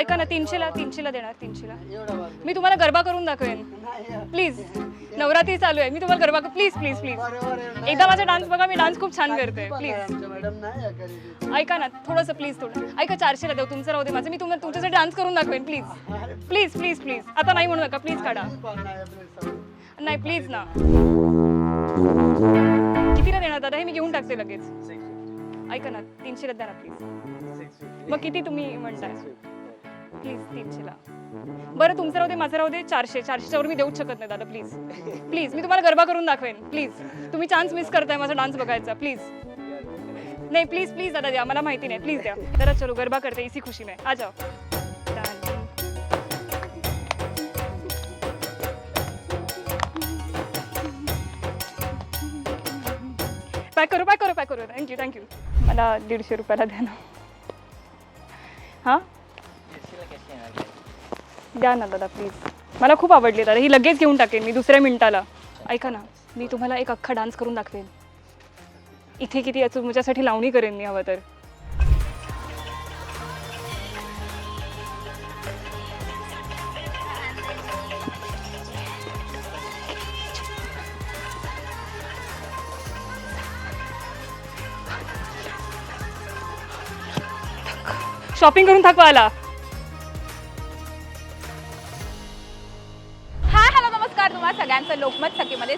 ऐका ना तीनशेला तीनशेला देणार तीनशेला. मी तुम्हाला गरबा करून दाखवेन. प्लीज नवरात्री चालू आहे. मी तुम्हाला गरबा प्लीज प्लीज प्लीज एकदा माझा डान्स बघा मी डान्स खूप छान करते. प्लीज ऐका ना थोडंसं प्लीज थोडं. ऐका चारशेला देऊ. तुमचं राहू दे माझं. मी तुम्हाला तुमच्यासाठी डान्स करून दाखवेन प्लीज प्लीज प्लीज प्लीज आता नाही म्हणू नका. प्लीज काढा. नाही नाही प्लीज ना. कितीला देणार दादा? हे मी घेऊन टाकते लगेच. ऐका ना तीनशेला द्या ना प्लीज मग किती तुम्ही म्हणताय? प्लीज तीनशेला. बरं तुमचं राहू दे माझं राहू दे चारशे चारशेच्यावर मी देऊच शकत नाही दादा प्लीज. प्लीज मी तुम्हाला गरबा करून दाखवेन प्लीज. तुम्ही चान्स मिस करताय माझा डान्स बघायचा प्लीज. नाही प्लीज प्लीज दादा द्या मला माहिती नाही प्लीज द्या. जरा चलो गरबा करते इसी खुशी में. आ जाओ. पॅक करू पॅक करू पॅक करू. थँक्यू थँक्यू मला दीडशे रुपयाला द्या ना. हां? द्या ना दादा प्लीज मला खूप आवडली दादा. ही लगेच घेऊन टाकेन मी दुसऱ्या मिनिटाला. ऐका ना मी तुम्हाला एक अख्खा डान्स करून दाखवेन. इथे किती याचं तुमच्यासाठी लावणी करेन मी हवं तर. शॉपिंग करून थकवा आला.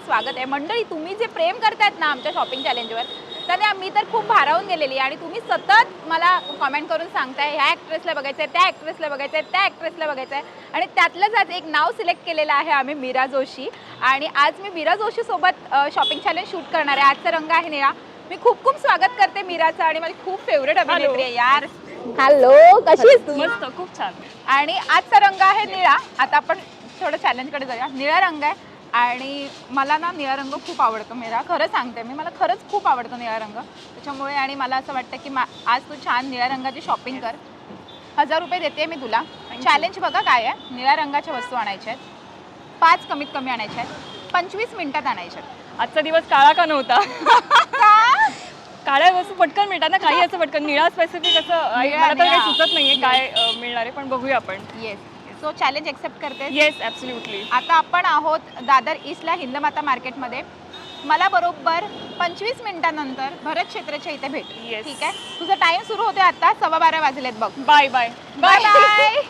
स्वागत आहे. मंडळी तुम्ही जे प्रेम करतायत ना आमच्या शॉपिंग चॅलेंजवर तर मी तर खूप भारावून गेलेली आणि तुम्ही सतत मला कॉमेंट करून सांगताय ह्या ॲक्ट्रेसला बघायचं आहे त्या ॲक्ट्रेसला बघायचं आहे त्या ॲक्ट्रेसला बघायचं आहे आणि त्यातलंच आज एक नाव सिलेक्ट केलेलं आहे आम्ही मीरा जोशी. आणि आज मी मीरा जोशीसोबत शॉपिंग चॅलेंज शूट करणार आहे. आजचा रंग आहे निळा. मी खूप खूप स्वागत करते मीराचं आणि माझी खूप फेवरेट अभिनेत्री आहे. यार. हॅलो कशी आहेस तू? मस्त खूप छान. आणि आजचा रंग आहे निळा. आता आपण थोडं चॅलेंजकडे जाऊया. निळा रंग आहे. आणि मला ना निळा रंग खूप आवडतो मेरा. खरं सांगते मी मला खरंच खूप आवडतो निळा रंग. त्याच्यामुळे आणि मला असं वाटतं की मा आज तू छान निळ्या रंगाची शॉपिंग कर. हजार रुपये देते मी तुला. चॅलेंज बघा काय आहे. निळ्या रंगाच्या वस्तू आणायच्या आहेत. पाच कमीत कमी आणायच्या आहेत. पंचवीस मिनिटात आणायच्या आहेत. आजचा दिवस काळा का नव्हता? काळ्या वस्तू पटकन मिळतात ना काही असं पटकन. निळा स्पेसिफिक असं मला तर काही. सुचत नाहीये काय मिळणार आहे पण बघूया आपण. येस सो चॅलेंज एक्सेप्ट करते. येस ॲब्सल्युटली आता आपण आहोत दादर ईस्टला हिंदमाता मार्केटमध्ये. मला बरोबर पंचवीस मिनिटानंतर भरत क्षेत्राच्या इथे भेट. Yes. ठीक आहे? तुझा टाइम सुरू होतोय आता सव्वा बारा वाजलेत बघ. बाय बाय बाय बाय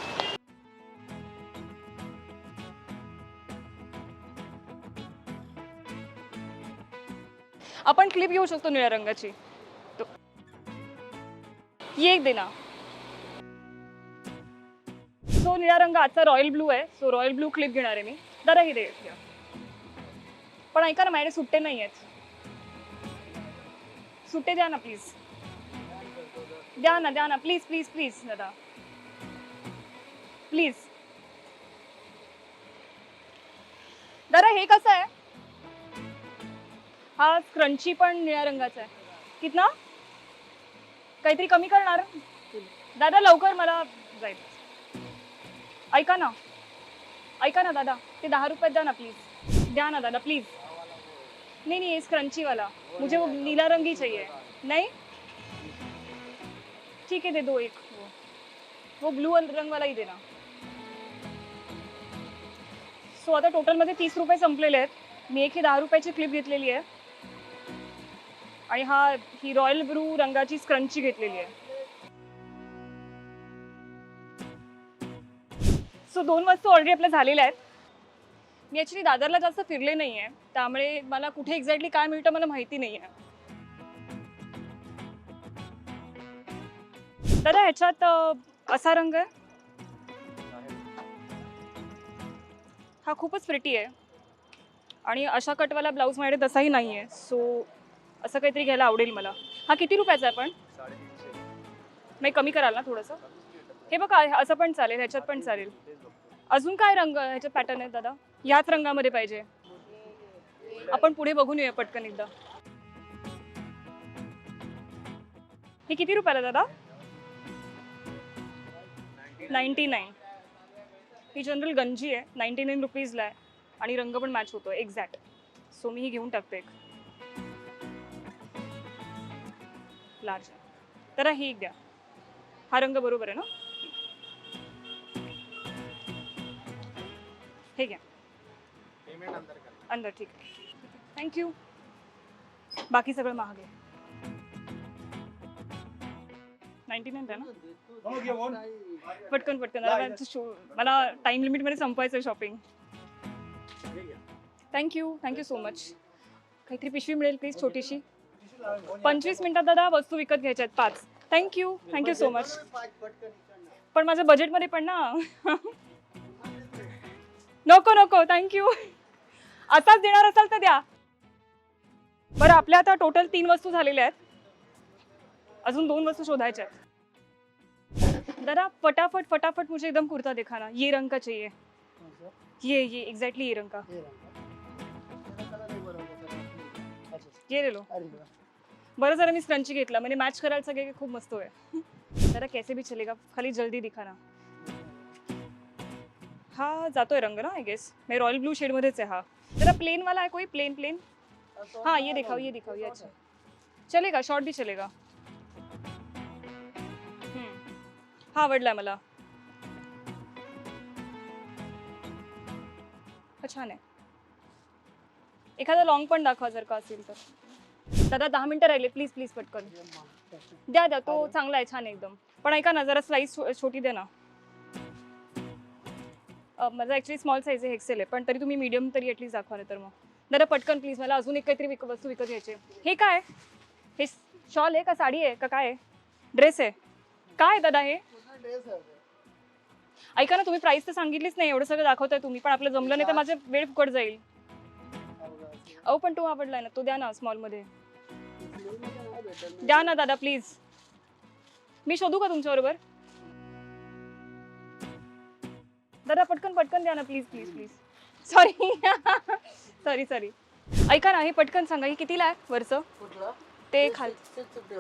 आपण क्लिप घेऊ शकतो निळ्या रंगाची. तो ये एक दे ना. तो निळा रंग आजचा रॉयल ब्लू आहे. सो रॉयल ब्लू क्लिप घेणार आहे मी. जरा ही दे. पण ऐका ना माझ्याकडे सुट्टे नाही आहेत. सुट्टे द्या ना प्लीज द्या ना द्या ना. प्लीज प्लीज प्लीज दादा. प्लीज दादा हे कसं आहे? हा क्रंची पण निळ्या रंगाचा आहे. कितना? काहीतरी कमी करणार? दादा लवकर मला जायचं ऐका ना. ऐका ना दादा ते दहा रुपयात द्या ना प्लीज द्या ना दादा प्लीज नहीं नहीं इस क्रंची वाला मुझे वो नीला रंग ही चाहिए. नहीं? ठीक है दे दो एक. वो वो ब्लू रंग वाला ही देना. सो आता टोटलमध्ये तीस रुपये संपलेले आहेत. मी एक ही दहा रुपयाची क्लिप घेतलेली आहे. आणि हा ही रॉयल ब्रू रंगाची स्क्रंची घेतलेली आहे. सो दोन वस्तू ऑलरेडी आपल्या झालेल्या आहेत. मी ॲक्च्युली दादरला जास्त फिरले नाही आहे त्यामुळे मला कुठे एक्झॅक्टली काय मिळतं मला माहिती नाही आहे दादा ह्याच्यात असा रंग आहे? हा खूपच प्रिटी आहे. आणि अशा कटवाला ब्लाऊज माझ्याकडे तसाही नाही आहे सो असं काहीतरी घ्यायला आवडेल मला. हा किती रुपयाचा आहे पण? नाही कमी कराल ना थोडंसं? हे बघा असं पण चालेल ह्याच्यात पण चालेल. अजून काय रंग ह्याच्यात पॅटर्न आहेत दादा? ह्याच रंगामध्ये पाहिजे. आपण पुढे बघून येऊया पटकन एकदा. हे किती रुपयाला दादा? नाईन्टी नाईन ही जनरल गंजी आहे नाईन्टी नाईन रुपीजला आहे. आणि रंग पण मॅच होतो एक्झॅक्ट सो मी ही घेऊन टाकते एक. लार्ज तर ही एक द्या. हा रंग बरोबर आहे ना? हे घ्या. पेमेंट अंदर कर. अंदर ठीक आहे. थँक्यू बाकी सगळं महाग आहे. नाईन्टी नाईन आहे ना पटकन पटकन. मला माझं शो मला टाइम लिमिटमध्ये संपवायचं आहे shopping thank you thank you so much काहीतरी पिशवी मिळेल प्लीज छोटीशी. पंचवीस मिनिटात दादा वस्तू विकत घ्यायच्या आहेत पाच थँक्यू थँक्यू सो मच पण माझ्या बजेटमध्ये पण ना. नको नको थँक्यू असाच देणार असाल तर द्या. बरं आपल्या आता टोटल तीन वस्तू झालेल्या आहेत. अजून दोन वस्तू शोधायच्या आहेत. दादा फटाफट फटाफट मुझे एकदम कुर्ता दिखाना ये रंग का चाहिए. ये ये एग्जैक्टली ये रंग का. ये ले लो. बरं जरा मी स्क्रंची घेतला. म्हणजे मॅच करायला सगळे खूप मस्त आहे जरा कैसे भी चलेगा. खाली जल्दी दिखाना हा जातोय रंग ना आय गेस मी रॉयल ब्लू शेडमध्येच आहे हा. जरा प्लेन वाला आहे कोई? प्लेन प्लेन हाँ ये दिखाओ ये दिखाओ ये अच्छा. चलेगा शॉर्ट भी चलेगा. हा आवडलाय मला. हा छान आहे. एखादा लॉंग पण दाखवा जर का असेल तर. दादा दहा मिनिटं राहिले. प्लीज प्लीज पटकन. द्या द्या. तो चांगला आहे छान आहे एकदम. पण ऐका ना जरा स्लाईस छोटी द्या ना. माझा ॲक्च्युली स्मॉल साईज आहे एक्सेल आहे. पण तरी तुम्ही मीडियम तरी ॲटलीस्ट दाखवा नाही तर मग. दादा पटकन प्लीज मला अजून एक काहीतरी विक वस्तू विकत घ्यायची हे काय? हे शॉल आहे का साडी आहे का काय आहे? ड्रेस आहे. काय दादा हे? ऐका ना तुम्ही प्राईस तर सांगितलीच नाही. एवढं सगळं दाखवताय तुम्ही. पण आपलं जमलं नाही तर माझा वेळ फुकट जाईल. अहो पण तो आवडलाय ना. तो द्या ना स्मॉलमध्ये द्या ना दादा प्लीज मी शोधू का तुमच्याबरोबर? दादा पटकन पटकन द्या ना please please please sorry sorry sorry ऐका ना हे पटकन सांगा हे कितीला आहे वरचं? ते खाल सिक्स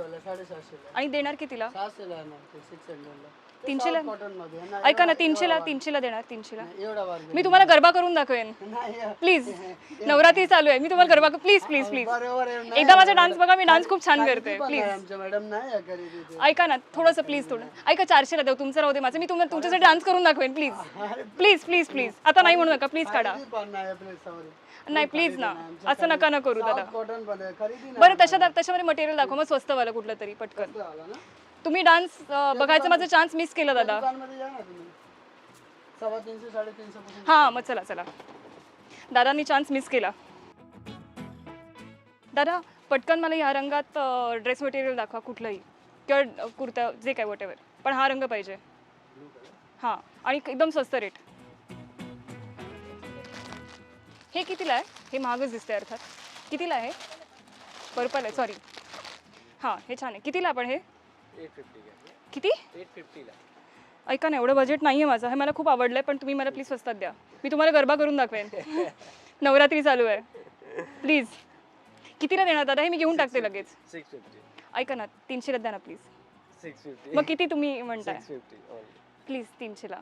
आणि देणार कितीला सहाशेला आहे ना ते सिक्स हंड्रेडला तीनशेला? ऐका ना तीनशेला तीनशेला देणार तीनशेला. वार- एवढा वार मी तुम्हाला गरबा करून दाखवेन. नाही प्लीज नवरात्री चालू आहे. मी तुम्हाला गरबा प्लीज प्लीज प्लीज. बरोबर आहे, नाही एकदा माझा डान्स बघा मी डान्स खूप छान करते पण प्लीज. आमच्या मॅडम नाही. ऐका ना थोडंसं प्लीज थोडं. ऐका चारशेला देऊ तुमचं राहू दे माझं. मी तुम्हाला तुमच्यासाठी डान्स करून दाखवेन प्लीज. Please please please. आता नाही म्हणू नका प्लीज काढा. पण नाही आपल्या सवरी. नाही प्लीज ना. असं नका ना करू दादा. Soft cotton पण आहे, खरेदी नाही बरं तशा त्याच्यामध्ये मटेरियल दाखवा मग स्वस्तवालं कुठलं तरी पटकन. तुम्ही डान्स बघायचा माझा चान्स मिस केला दादा. हां मग चला चला. दादांनी चान्स मिस केला. दादा पटकन मला ह्या रंगात ड्रेस मटेरियल दाखवा कुठलंही. किंवा कुर्ता जे काय वॉटेवर पण हा रंग पाहिजे. हां आणि एकदम स्वस्त रेट हे कितीला आहे? हे महागच दिसतंय अर्थात. कितीला आहे? पर्पल आहे सॉरी हां हे छान आहे. कितीला पण हे? एट फिफ्टी किती? एट फिफ्टीला. ऐका ना एवढं बजेट नाही आहे माझं. हे मला खूप आवडलं आहे पण तुम्ही मला प्लीज स्वस्तात द्या. मी तुम्हाला गरबा करून दाखवेन. नवरात्री चालू आहे. प्लीज कितीला देणार दादा? हे मी घेऊन टाकते लगेच. सिक्स फिफ्टी ऐका ना तीनशेला द्या ना प्लीज सिक्स फिफ्टी मग किती तुम्ही म्हणताय? प्लीज तीनशेला.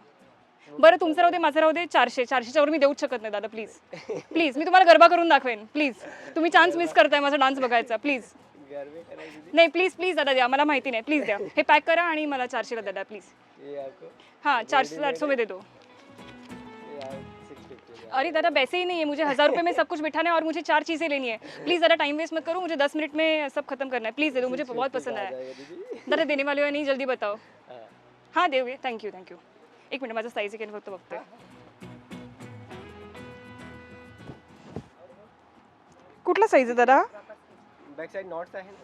बरं तुमचं राहू दे माझं राहू दे चारशे. चारशेच्या वर मी देऊच शकत नाही दादा प्लीज प्लीज मी तुम्हाला गरबा करून दाखवेन. प्लीज तुम्ही चान्स मिस करताय माझा डान्स बघायचा. प्लीज नाही प्लीज प्लीज दादा द्या. मला माहिती नाही. प्लीज द्या. हे पॅक करा आणि मला चारशेला द्या प्लीज हाँ चार सौ आठ सौ में दे दो अरे दादा वैसे ही नहीं है मुझे हज़ार रुपये में सब कुछ बिठाना है और मुझे चार चीज़ें लेनी है. प्लीज़ ज़रा टाइम वेस्ट मत करो. मुझे दस मिनट में सब खत्म करना है. प्लीज़ दे दो मुझे बहुत पसंद आया. दीदी. दादा देने वाले हो नहीं? जल्दी बताओ. हाँ. देओगे? थँक्यू थँक्यू एक मिनिट माझं साईज एक फक्त बघते. कुठला साईज आहे दादा? बॅक साईड नॉट्स आहे ना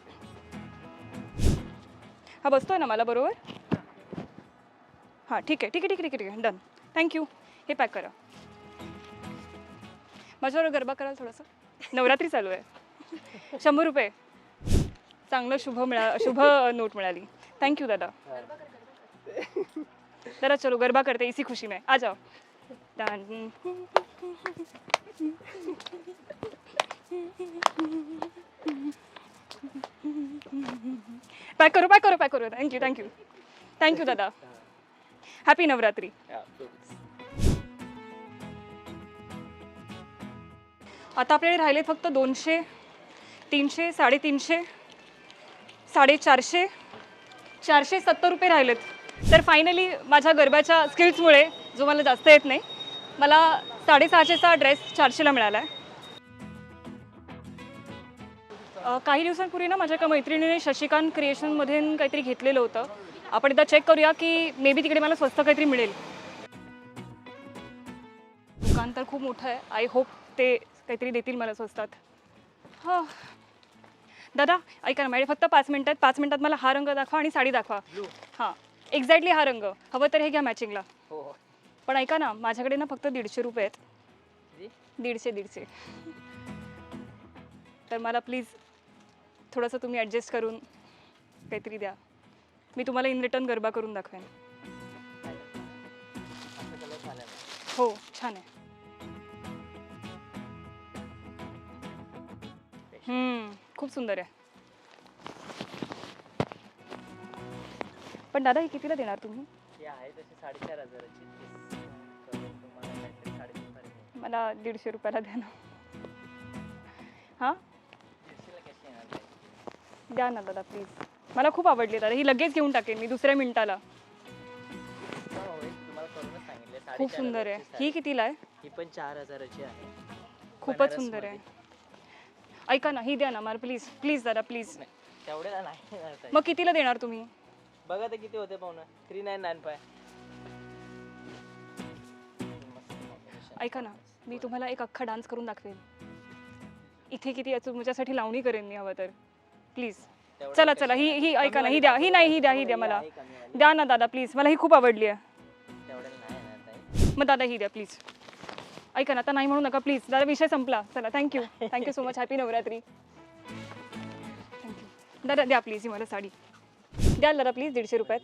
हा बसतोय ना मला बरोबर? हां ठीक आहे ठीक आहे ठीक आहे ठीक आहे ठीक आहे डन थँक्यू हे पॅक करा. माझ्यावर गरबा कराल थोडंसं? नवरात्री चालू आहे. शंभर रुपये. चांगलं शुभ मिळा शुभ नोट मिळाली. थँक्यू दादा. दादा चलो गरबा करते इसी खुशी में. आ जाओ. बाय पॅक करू पॅक करू. पॅक करू thank you thank you thank you दादा. हॅपी नवरात्री आता आपल्याकडे राहिले फक्त दोनशे तीनशे साडेतीनशे साडेचारशे चारशे सत्तर रुपये राहिलेत. तर फायनली माझ्या गरबाच्या स्किल्समुळे जो मला जास्त येत नाही मला साडेसहाशेचा ड्रेस चारशेला मिळाला आहे काही दिवसांपूर्वी ना माझ्या एका मैत्रिणीने शशिकांत क्रिएशनमधून काहीतरी घेतलेलं होतं. आपण एकदा चेक करूया की मे बी तिकडे मला स्वस्त काहीतरी मिळेल. दुकान तर खूप मोठं आहे. आय होप ते काहीतरी देतील मला स्वस्तात. हां. दादा ऐका ना मॅडम फक्त पाच मिनिटात पाच मिनिटात मला हा रंग दाखवा आणि साडी दाखवा. हां एक्झॅक्टली हा रंग. हवं तर हे घ्या मॅचिंगला हो हो. पण ऐका ना माझ्याकडे ना फक्त दीडशे रुपये आहेत? दीडशे दीडशे. तर मला प्लीज थोडंसं तुम्ही ॲडजस्ट करून काहीतरी द्या. मी तुम्हाला इन रिटर्न गरबा करून दाखवेन. हो छान आहे. हम्म, खूप सुंदर आहे. पण दादा ही कितीला देणार तुम्ही? ही आहे तशी साडेचार हजाराची तर तुम्हाला काहीतरी साडेतीन पर्यंत मला दीडशे रुपयाला द्या ना. हां? द्या ना दादा प्लीज मला खूप आवडली दादा. ही लगेच घेऊन टाकेन मी दुसऱ्या मिनिटाला. खूप सुंदर आहे. ही. कितीला आहे? ही पण चार हजाराची आहे. खूपच सुंदर आहे. ऐका ना ही द्या ना मला प्लीज प्लीज दादा प्लीज तेवढ्याला नाही. मग कितीला देणार तुम्ही? बघा तर किती होते पाहुणं. थ्री नाईन नाईन फाय ऐका ना मी तुम्हाला एक अख्खा डान्स करून दाखवेन. इथे किती याचं तुमच्यासाठी लावणी करेन मी हवं तर. प्लीज. चला चला ही ही ऐका ना ही द्या ही नाही ही द्या ही द्या मला. द्या ना दादा प्लीज. मला ही खूप आवडली आहे. मग दादा ही द्या प्लीज. ऐका ना आता नाही म्हणू नका प्लीज. दादा विषय संपला. चला thank you thank you so much happy Navratri. Thank you दादा द्या प्लीज ही मला साडी. द्याल दादा प्लीज दीडशे रुपयात.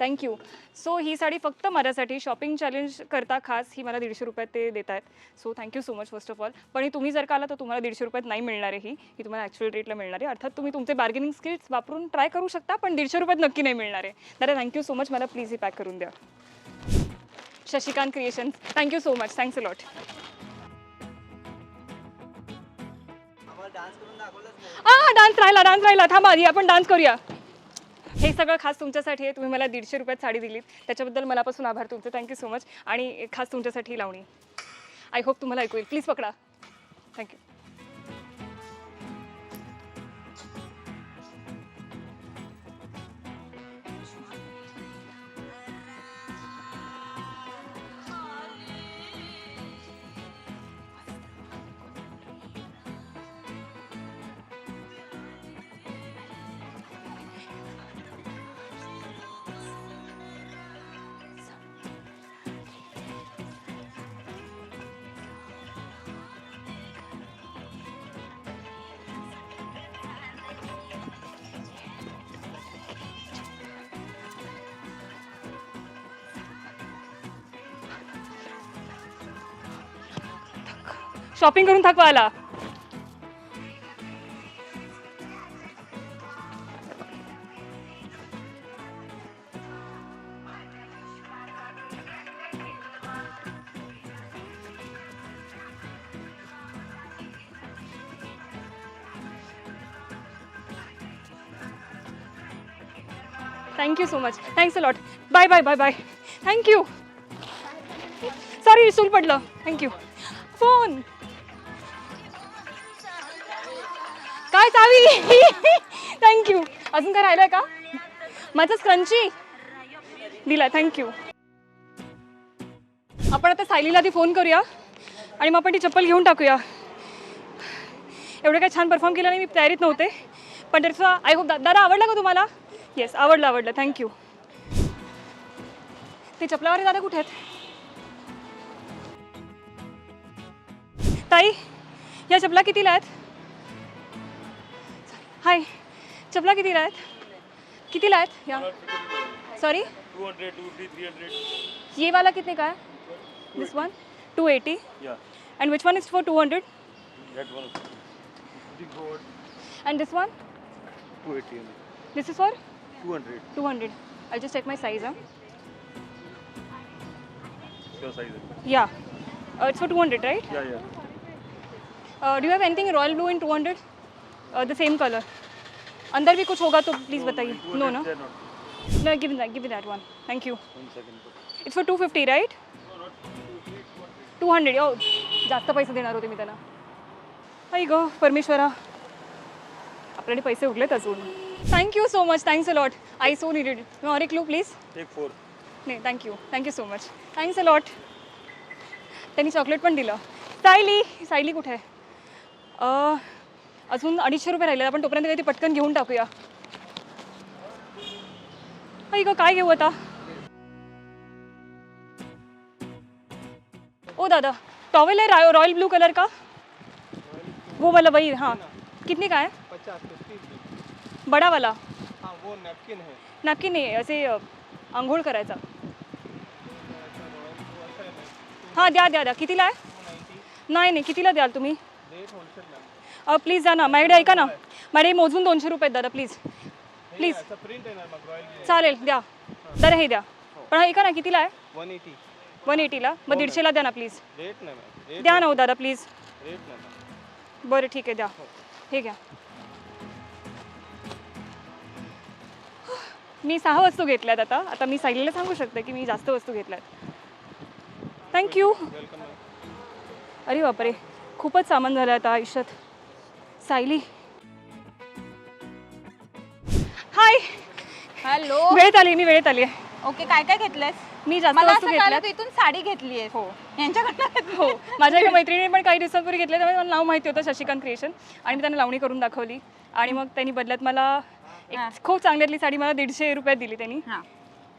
थँक्यू सो ही साडी फक्त माझ्यासाठी शॉपिंग चॅलेंज करता खास ही मला दीडशे रुपयात ते देत आहेत so thank you so much first of all पण ही तुम्ही जर का आला तर तुम्हाला दीडशे रुपयात नाही मिळणार आहे ही. ही तुम्हाला ॲक्च्युअल रेटला मिळणार आहे. अर्थात तुम्ही तुमचे बार्गेनिंग स्किल्स वापरून ट्राय करू शकता पण दीडशे रुपयात नक्की नाही मिळणार आहे. दादा थँक्यू सो मच मला प्लीज ही पॅक करून द्या. Shashikant creation thank you so much thanks a lot हा डान्स राहिला डान्स राहिला. थांबा आधी आपण डान्स करूया. हे सगळं खास तुमच्यासाठी आहे. तुम्ही मला दीडशे रुपयात साडी दिलीत त्याच्याबद्दल मनापासून आभार तुमचे. थँक्यू सो मच आणि खास तुमच्यासाठी लावणी. आय होप तुम्हाला ऐकू येईल. प्लीज पकडा. थँक्यू शॉपिंग करून थकवा आला. Thank you so much thanks a lot bye bye bye bye thank you sorry stool पडलं. थँक्यू फोन काय चावी. थँक्यू अजून काय राहिलं का? माझं स्क्रंची दिला थँक्यू आपण आता सायलीला आधी फोन करूया आणि मग आपण ती चप्पल घेऊन टाकूया. एवढं काय छान परफॉर्म केलं नाही मी तयारीत नव्हते. पण त्याचा आय होप दादा आवडला का तुम्हाला? येस आवडलं आवडलं. थँक्यू ते चपलावाले दादा कुठे आहेत? ताई या चपला कितीला आहेत? हाय चपला कितीला आहेत कितीला आहेत या सॉरी 200, 250, 300. ये वाला कितने का है this one two eighty Yeah, and which one is for two hundred that one. Big board. And this one 280 only. This is for 200. Two hundred I just check my size हाँ Your size. या it's for two hundred right Yeah, yeah. Do have anything royal blue in two hundred the same colour अंदर भी कुछ होगा तो please बताइए no ना. No, give me that. Give me that one. Thank you. One second. It's for 250, right? No, not 250. Two hundred ओ जास्त पैसे देणार होते मी त्यांना आई ग परमेश्वरा आपल्याकडे पैसे उरलेत अजून thank you so much thanks a lot I so needed और एक क्लू प्लीज Take four. नाही thank you thank you so much thanks a lot त्यांनी चॉकलेट पण दिलं सायली सायली कुठे आहे अं, अजून अडीचशे रुपये राहिले. आपण तोपर्यंत काही पटकन घेऊन टाकूया. आई ग काय घेऊ आता? ओ दादा टॉवेल आहे रॉय- रॉयल ब्लू कलर का? वो वाला वही हाँ. कितने का है बड़ा वाला हाँ वो नैपकिन है नॅपकिन नाही असे आंघोळ करायचा. हां द्या द्या द्या. कितीला आहे? नाही नाही. कितीला द्याल तुम्ही? प्लीज जा ना. माझ्याकडे ऐका ना. माझ्याकडे मोजून दोनशे रुपये दादा प्लीज प्लीज है चालेल द्या. दादा हे द्या. पण ऐका ना कितीला आहे? वन एटी वन एटीला मग दीडशेला द्या ना प्लीज द्या ना हो दादा प्लीज बरं ठीक आहे द्या. हे. घ्या. मी सहा वस्तू घेतल्यात आता. आता मी सायलीला सांगू शकते की मी जास्त वस्तू घेतल्यात. थँक्यू अरे बापरे. खूपच सामान झालं आता आयुष्यात. सायली. हाय हॅलो वेळेत आली मी वेळेत आली आहे. ओके काय काय घेतलंयस? मी जास्त मला वस्तू असं कळलं घेतल्यात. तू इथून साडी घेतली आहे हो. यांच्याकडनं. हो. माझ्या एका मैत्रिणीने पण काही दिवसांपूर्वी घेतले त्यामुळे मला नाव माहिती होतं शशिकांत क्रिएशन आणि मी त्यांना लावणी करून दाखवली. आणि मग त्यांनी बदल्यात मला हा. एक खूप चांगल्यातली साडी मला दीडशे रुपयात दिली त्यांनी. हा.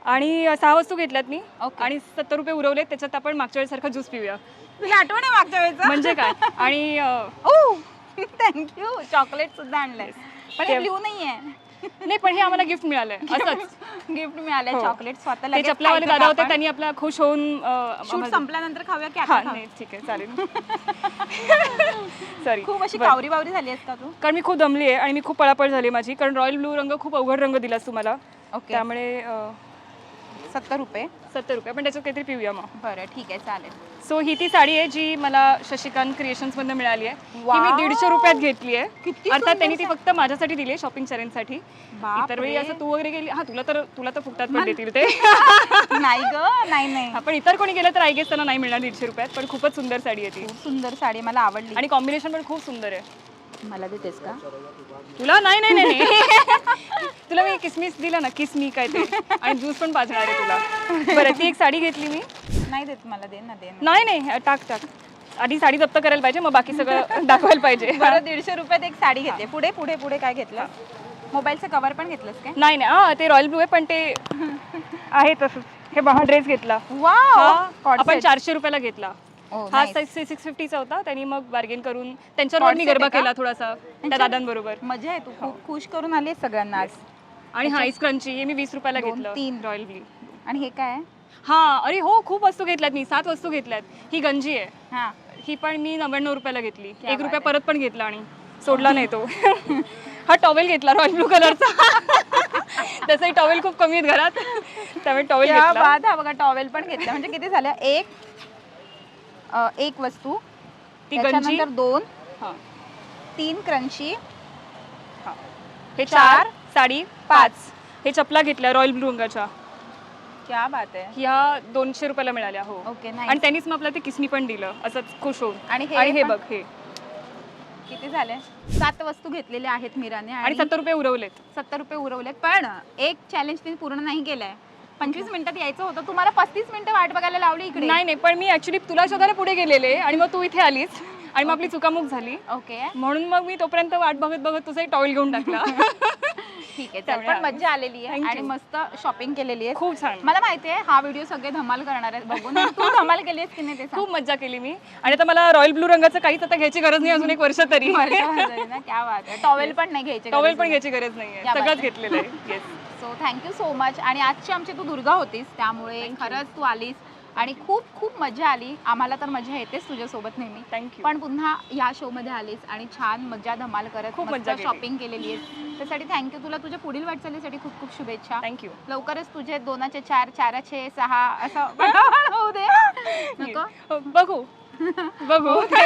आणि अ, सहा वस्तू घेतल्यात मी. ओके. आणि सत्तर रुपये उरवलेत त्याच्यात आपण मागच्या वेळेसारखं ज्यूस पिऊया. तुला आठवण आहे मागच्या वेळेचं. म्हणजे काय? आणि अ, ओ थँक्यू चॉकलेट सुद्धा आणलंय. पण हे ब्ल्यू नाहीये. नाही पण हे आम्हाला गिफ्ट मिळालंय. असंच. गिफ्ट मिळालंय. हो. चॉकलेट स्वतः ते लगेच चपलावाले खायचं दादा होते? त्यांनी आपला खुश होऊन अ, शूट आम्हाला- संपल्यानंतर खाऊया की हा आता? नाही ठीक आहे चालेल. सॉरी खूप अशी कावरी बावरी झाली आहेस का तू? कारण मी खूप दमली आहे आणि मी खूप पळापळ झाली माझी. कारण रॉयल ब्लू रंग खूप अवघड रंग दिलास तुम्हाला ओके त्यामुळे सत्तर रुपये. सत्तर रुपये. पण त्याच्यात काहीतरी पिऊया मग. बरं ठीक आहे चालेल. सो ही ती साडी आहे जी मला शशिकांत क्रिएशन्स मधून मिळाली आहे. ही मी Wow! दीडशे रुपयात घेतली आहे. किती अर्थात सुंदर त्यांनी ती फक्त माझ्यासाठी दिली आहे शॉपिंग चॅलेंजसाठी इतर वेळी. असं तू वगैरे गेली हा तुला तर तुला तर फुकटात पण देतील ते. नाही ग नाही नाही. आपण इतर कोणी गेलं तर आय गेस त्यांना नाही मिळणार दीडशे रुपयात पण खूपच सुंदर साडी आहे ती. खूप सुंदर साडी मला आवडली. आणि कॉम्बिनेशन पण खूप सुंदर आहे. मला देतेस का? तुला? नाही नाही नाही नाही. तुला मी किसमिस दिला ना किसमी काय ते? आणि ज्यूस पण पाजणार आहे तुला. बरं ती एक साडी घेतली मी. नाही देत मला दे ना दे ना. नाही नाही टाक टाक. आधी साडी जप्त करायला पाहिजे मग बाकी सगळं दाखवायला पाहिजे. बरं दीडशे रुपयात एक साडी घेतली पुढे पुढे पुढे काय घेतलं मोबाईलचं कव्हर पण घेतलंस काय? नाही नाही हा ते रॉयल ब्लू आहे पण ते आहे तसंच. हे बहा ड्रेस घेतला. हा वा आपण चारशे रुपयाला घेतला. Oh, हा nice. सिक्स फिफ्टीचा होता. त्यांनी मग बार्गेन करून त्यांच्यावर मी गरबा आहे का? केला थोडासा त्या दादांबरोबर. मजा आहे. तू खूप खुश करून आली सगळ्यांना आज. आणि हा आईस क्रंची हे मी वीस रुपयाला दोन, घेतलं तीन. रॉयल ब्लू आणि हे काय? आहे? हा अरे हो खूप वस्तू घेतल्यात मी सात वस्तू घेतल्यात. ही गंजी आहे. हा. ही पण मी नव्याण्णव रुपयाला घेतली. क्या एक बात रुपया आहे. परत पण घेतला आणि सोडला नाही तो. हा टॉवेल घेतला रॉयल ब्लू कलरचा तसंही टॉवेल खूप कमी आहेत घरात. त्यामुळे टॉवेल घेतला. हा बघा टॉवेल पण घेतला. म्हणजे किती झालं एक अ, एक वस्तू. ती गंजी? त्याच्यानंतर दोन. हा. तीन क्रंची. हा. चार, चार साडी पाच. हे चपला घेतल्या रॉयल ब्लू रंगाच्या. क्या बात आहे. ह्या दोनशे रुपयाला मिळाल्या हो. ओके आणि नाही त्यांनीच मग आपला ते किसनी पण दिलं असंच खुश होऊन. आणि हे आणि हे पण? बघ हे. किती झाले? सात वस्तू घेतलेल्या आहेत मीराने आणि सत्तर रुपये उरवलेत. सत्तर रुपये उरवलेत. पण एक चॅलेंज तिने पूर्ण नाही केलंय. पंचवीस मिनिटात यायचं होतं. तुम्हाला पस्तीस मिनिटं वाट बघायला लावली इकडे. नाही नाही पण मी ऍक्च्युली तुला शोधायला पुढे गेलेले आणि मग तू इथे आलीस आणि मग आपली चुकामुक झाली. ओके. म्हणून मग मी तोपर्यंत वाट बघत बघत तुझा टॉवेल घेऊन टाकला. ठीक आहे त्यामुळे पण मजा आलेली आहे Thank आणि you. मस्त शॉपिंग केलेली आहे. खूप छान. मला माहिती आहे हा व्हिडिओ सगळे धमाल करणार आहेत बघून. तू धमाल केली आहेस की नाही ते सांग. खूप मज्जा केली मी. आणि आता मला रॉयल ब्लू रंगाचं काहीच आता घ्यायची गरज नाही अजून एक वर्ष तरी. वर्षा ना क्या बात आहे. टॉवेल पण नाही घ्यायचे टॉवेल पण घ्यायची गरज नाहीये. बात सगळंच. घेतलेलं आहे. सो थँक्यू सो मच आणि आजची आमची तू दुर्गा होतीस त्यामुळे खरंच तू आलीस. आणि खूप खूप मजा आली. आम्हाला तर मजा येतेच तुझ्यासोबत नेहमी. थँक्यू पण पुन्हा या शो मध्ये आलीस आणि छान मजा धमाल करत खूप केली. शॉपिंग केलेली आहे त्यासाठी थँक्यू तुला तुझ्या पुढील वाटचालीसाठी खूप खूप शुभेच्छा. थँक्यू लवकरच तुझे दोनाचे चार चाराचे सहा असं होऊ दे. नको? बघू. बघू ओके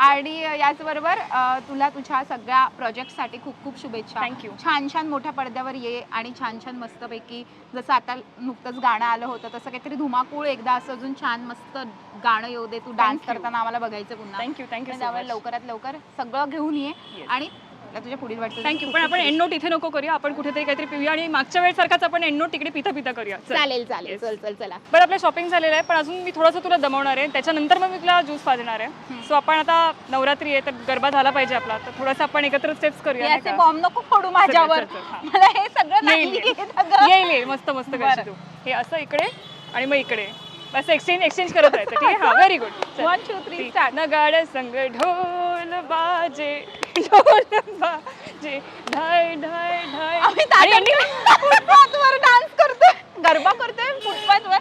आणि याचबरोबर अ, तुला तुझ्या सगळ्या प्रोजेक्टसाठी खूप खूप शुभेच्छा Thank you. छान छान मोठ्या पडद्यावर ये आणि छान छान मस्तपैकी जसं आता नुकतंच गाणं आलं होतं तसं काहीतरी धुमाकूळ एकदा असं अजून छान मस्त गाणं येऊ दे तू डान्स you. करताना आम्हाला बघायचं पुन्हा थँक्यू थँक्यू त्यामुळे लवकरात लवकर सगळं घेऊन ये Yes. आणि तुझ्या पुढील वाटतं थँक्यू पण आपण एंड नोट इथे नको करूया. आपण कुठेतरी काहीतरी पिऊया आणि मागच्या वेळेसारखाच आपण एंड नोट तिकडे पिता पिता करूया. चल. चालेल चालेल. Yes. चल चल चला. बरं आपलं शॉपिंग झालेलं आहे पण अजून मी थोडंसं तुला दमवणार आहे. त्याच्यानंतर मग मी तुला ज्यूस पाजणार आहे. सो आपण आता नवरात्री आहे तर गरबा झाला पाहिजे आपला. तर थोडंसं आपण एकत्र स्टेप्स करूया नाही असे का? बॉम्ब नको पडू माझ्यावर. चल, चल. मला हे सगळं नाही येईल. येत अगं. येईल येईल. मस्त मस्त करशील बरं. तू. हे असं इकडे आणि मग इकडे. असं एक्सचेंज एक्सचेंज करत राहायचं ठीक आहे? हा very good One, two, three, start. नगाड संग ढोल बाजे ढोल बाजे ढाय ढाय ढाय. आम्ही फुटपाथवर डान्स करतोय. गरबा करतोय फुटपाथवर.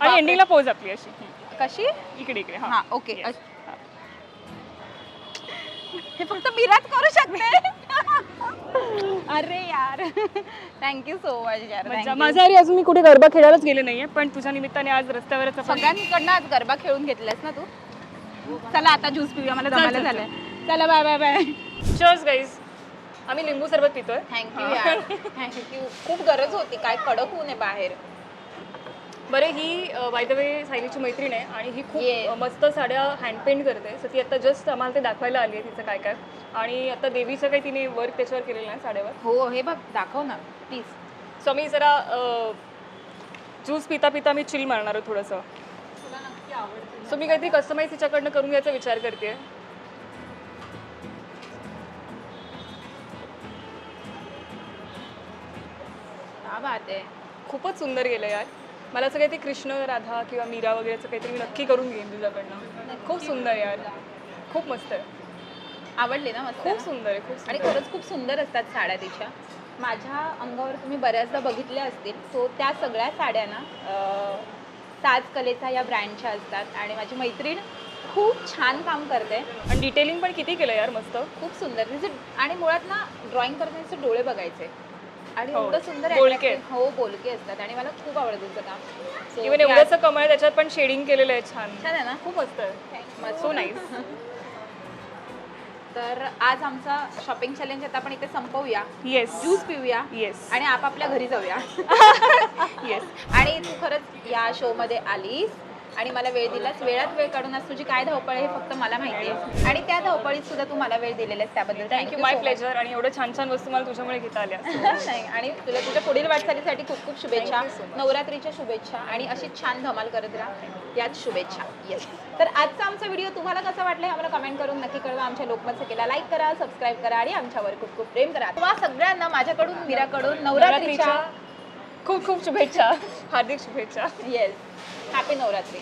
आणि एंडिंगला पोज आपली अशी. कशी? इकडे इकडे हा. ओके. हे फक्त मीराच करू शकते. अरे यार. थँक्यू सो मच यार. मज्जा thank you. माझ्या घरी अजून मी कुठे गरबा खेळायलाच गेले नाहीये पण तुझ्या निमित्ताने आज रस्त्यावरच आपण सगळ्यांकडनं आज गरबा खेळून घेतलास ना तू? चला आता ज्यूस पिऊया मला चल, जमायला चल, झालंय. चला bye bye bye cheers guys आम्ही लिंबू सरबत पितोय. थँक्यू यार. थँक्यू खूप गरज होती काय कडक ऊन आहे बाहेर. बरं ही बाय द वे सायलीची मैत्रीण आहे आणि ही खूप Yes. मस्त साड्या हँडपेंट करते. सो ती आता जस्ट आम्हाला ते दाखवायला आली आहे तिचं काय काय आणि आता देवीचं काही तिने वर्क त्याच्यावर केलेलं आहे साड्यावर. हो हे बघ दाखव ना प्लीज सो मी जरा ज्यूस पिता पिता मी चिल मारणार आहे थोडंसं. सो मी काहीतरी कस्टमाइज तिच्याकडनं करून घ्यायचा विचार करते का बात आहे. खूपच सुंदर गेलं यार. मला असं काहीतरी कृष्ण राधा किंवा मीरा वगैरेचं काहीतरी मी नक्की करून घेईन तुझ्याकडनं. खूप सुंदर यार. खूप मस्त आहे. आवडली ना मस्त. खूप? सुंदर आहे खूप आणि. खरंच खूप सुंदर असतात साड्या तिच्या. माझ्या अंगावर तुम्ही बऱ्याचदा बघितल्या असतील. सो त्या सगळ्या साड्या ना साज कलेचा या ब्रँडच्या असतात. आणि माझी मैत्रीण खूप छान काम करते. आणि डिटेलिंग पण किती केलं यार मस्त. खूप सुंदर. तिचे आणि मुळात ना ड्रॉइंग करताना तिचे डोळे बघायचे. आणि हो, एवढं सुंदर बोलके. attractive- हो बोलके असतात आणि मला खूप आवडतं तिचं काम. So, ती एवढंसं कमळ त्याच्यात पण शेडिंग केलेलं आहे छान. छान आहे ना? खूप मस्त आहे. सो नाईस तर आज आमचा शॉपिंग चॅलेंज आता आपण इथे संपवूया. येस ज्यूस पिऊया. येस आणि आपापल्या घरी जाऊया. येस आणि तू खरंच या शो मध्ये आलीस. आणि मला वेळ दिलास. वेळात वेळ काढून आज तुझी काय धावपळ आहे हे फक्त मला माहिती आहे. आणि त्या धावपळीत सुद्धा तू मला वेळ दिलेला आहेस त्याबद्दल. थँक्यू माय प्लेजर आणि एवढं छान छान वस्तू मला तुझ्यामुळे घेता आल्या. नाही, आणि तुला तुझ्या पुढील वाटचालीसाठी खूप खूप शुभेच्छा. नवरात्रीच्या शुभेच्छा आणि अशीच छान धमाल करत राहा. याच शुभेच्छा. येस तर आजचा आमचा व्हिडिओ तुम्हाला कसा वाटला हे आम्हाला कमेंट करून नक्की कळवा. आमच्या लोकमत सखेला लाईक करा सबस्क्राईब करा आणि आमच्यावर खूप खूप प्रेम करा. तुम्हा सगळ्यांना माझ्याकडून मीराकडून नवरात्रीच्या खूप खूप शुभेच्छा. हार्दिक शुभेच्छा. Yes happy Navratri